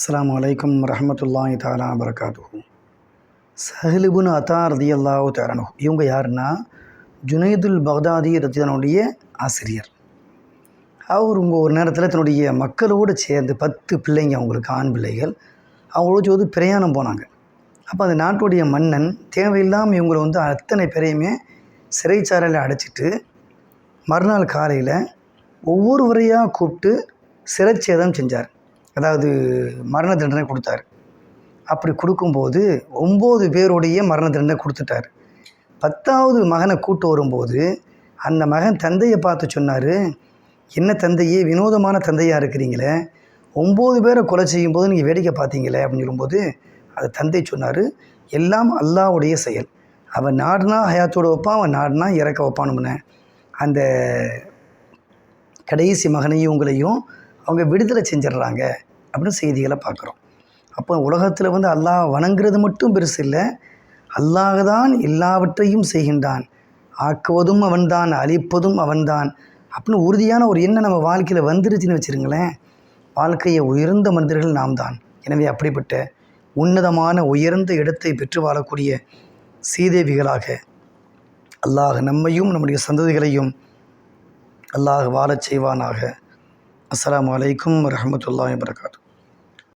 அஸ்லாம் வலைக்கம் வரஹமத்துல்லாஹி தாலா வரகாத்து சஹலிபுன் அத்தா ரதியல்லாஹு தாரனு இவங்க யாருன்னா? ஜுனைதுல் பக்தாதி ரத்தியனுடைய ஆசிரியர். அவர் உங்கள் ஒரு நேரத்தில் தன்னுடைய மக்களோடு சேர்ந்து பத்து பிள்ளைங்க அவங்களுக்கு ஆண் பிள்ளைகள். அவங்களோட சேர்ந்து பிரயாணம் போனாங்க. அப்போ அந்த நாட்டுடைய மன்னன் தேவையில்லாமல் இவங்களை வந்து அத்தனை பேரையுமே சிறைச்சாலையில் அடைச்சிட்டு மறுநாள் காலையில் ஒவ்வொருவரையாக கூப்பிட்டு சிறைச்சேதம் செஞ்சார். அதாவது மரண தண்டனை கொடுத்தாரு. அப்படி கொடுக்கும்போது ஒம்பது பேருடைய மரண தண்டனை கொடுத்துட்டார். பத்தாவது மகனை கூட்டு வரும்போது அந்த மகன் தந்தையை பார்த்து சொன்னார் என்ன தந்தையே வினோதமான தந்தையாக இருக்கிறீங்களே? ஒம்பது பேரை கொலை செய்யும்போது நீங்கள் வேடிக்கை பார்த்தீங்களே? அப்படின்னு சொல்லும்போது அது தந்தை சொன்னார் எல்லாம் அல்லாஹ்வுடைய செயல். அவன் நாடுனா ஹயாத்தோட வைப்பான் அவன் நாடுனா இறக்க வைப்பானுமுன்னு அந்த கடைசி மகனையும் உங்களையும் அவங்க விடுதலை செஞ்சிடுறாங்க. அப்படின்னு செய்திகளை பார்க்குறோம். அப்போ உலகத்தில் வந்து அல்லாஹ் வணங்குறது மட்டும் பெருசு இல்லை. அல்லாஹ் தான் எல்லாவற்றையும் செய்கின்றான். ஆக்குவதும் அவன்தான் அழிப்பதும் அவன்தான் அப்படின்னு உறுதியான ஒரு எண்ணம் நம்ம வாழ்க்கையில் வந்துருச்சுன்னு வச்சுருங்களேன் வாழ்க்கையை உயர்ந்த மனிதர்கள் நாம் தான் எனவே அப்படிப்பட்ட உன்னதமான உயர்ந்த இடத்தை பெற்று வாழக்கூடிய சீதேவிகளாக அல்லாஹ் நம்மையும் நம்முடைய சந்ததிகளையும் அல்லாஹ் வாழச் செய்வானாக. அஸ்லாம் வலைக்கம் வரஹ்மத்துல்லாஹி வரகாத்து